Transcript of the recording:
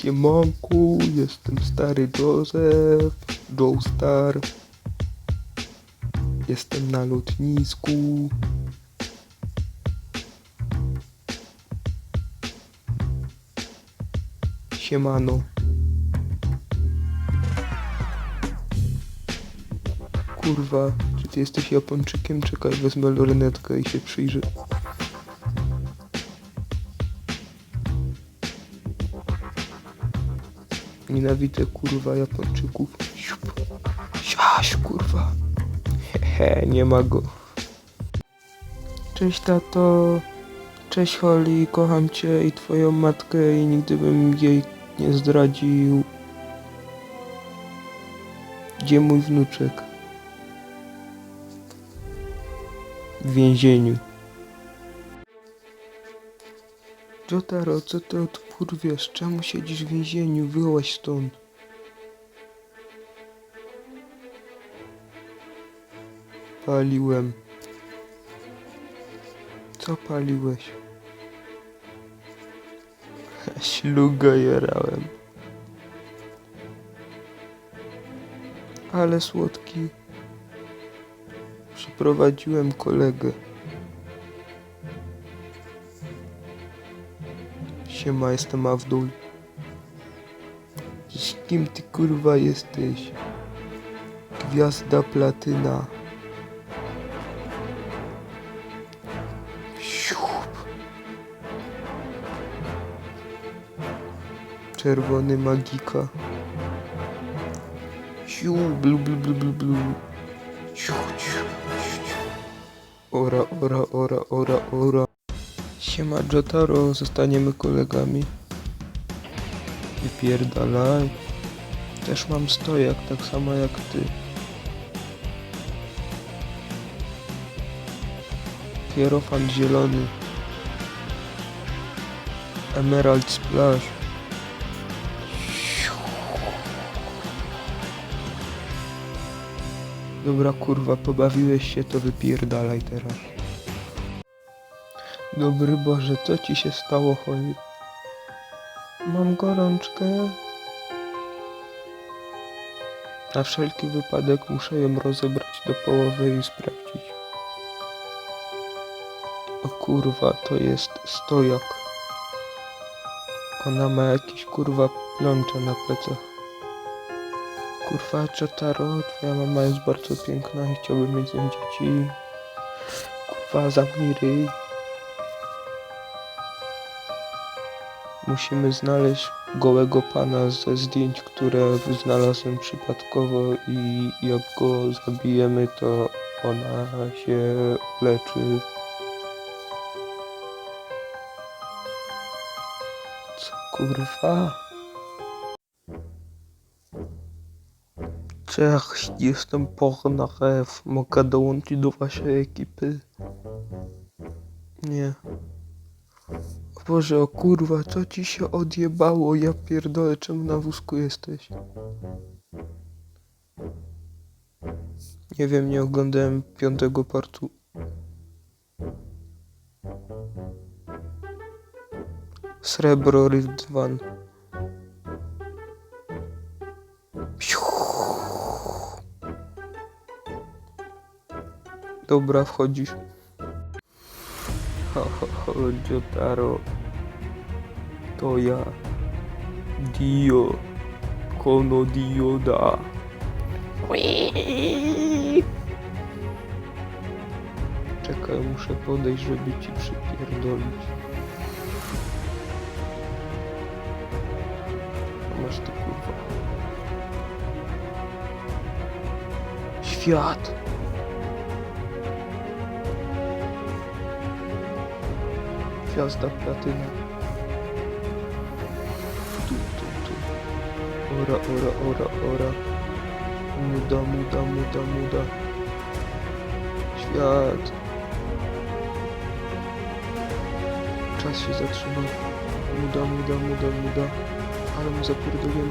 Siemanku, jestem stary Joseph, Joe Star. Jestem na lotnisku. Siemano. Kurwa, czy ty jesteś Japończykiem? Czekaj, wezmę lornetkę i się przyjrzę. Nienawidzę kurwa Japończyków. Siaś kurwa. Hehe, nie ma go. Cześć tato. Cześć Holly, kocham cię i twoją matkę i nigdy bym jej nie zdradził. Gdzie mój wnuczek? W więzieniu. Jotaro, co ty odkurwiasz? Czemu siedzisz w więzieniu? Wyłaź stąd. Paliłem. Co paliłeś? Śluga jarałem. Ale słodki. Przyprowadziłem kolegę. Siema, jestem Avdul. Z kim ty kurwa jesteś? Gwiazda platyna. Siup. Czerwony magika. Siu, blu, blu, blu, blu, blu. Ciu, ciu, ciu. Ora, ora, ora, ora, ora. Siema Jotaro, zostaniemy kolegami. Wypierdalaj. Też mam stojak, tak samo jak ty. Hierofant zielony. Emerald Splash. Dobra kurwa, pobawiłeś się, to wypierdalaj teraz. Dobry Boże, co ci się stało, Holly? Mam gorączkę. Na wszelki wypadek muszę ją rozebrać do połowy i sprawdzić. O kurwa, to jest stojak. Ona ma jakieś kurwa plącze na plecach. Kurwa, Jotaro, twoja mama jest bardzo piękna i chciałbym mieć z nią dzieci. Kurwa, zamknij ryj. Musimy znaleźć gołego pana ze zdjęć, które znalazłem przypadkowo i jak go zabijemy, to ona się leczy. Co kurwa? Cześć, jestem Pornarew. Mogę dołączyć do waszej ekipy? Nie. Boże, o kurwa, co ci się odjebało? Ja pierdolę, czemu na wózku jesteś? Nie wiem, nie oglądałem piątego partu. Srebro Rift Van. Dobra, wchodzisz. Jotaro. To ja. Dio. Kono Dio da. Czekaj, muszę podejść, żeby ci przypierdolić. Masz ty kurwa. Świat. Gwiazda platyna. Tu, tu, tu. Ora, ora, ora, ora. Muda, muda, muda, muda. Świat. Czas się zatrzymał. Muda, muda, muda, muda. Ale mu zapierdoliłem.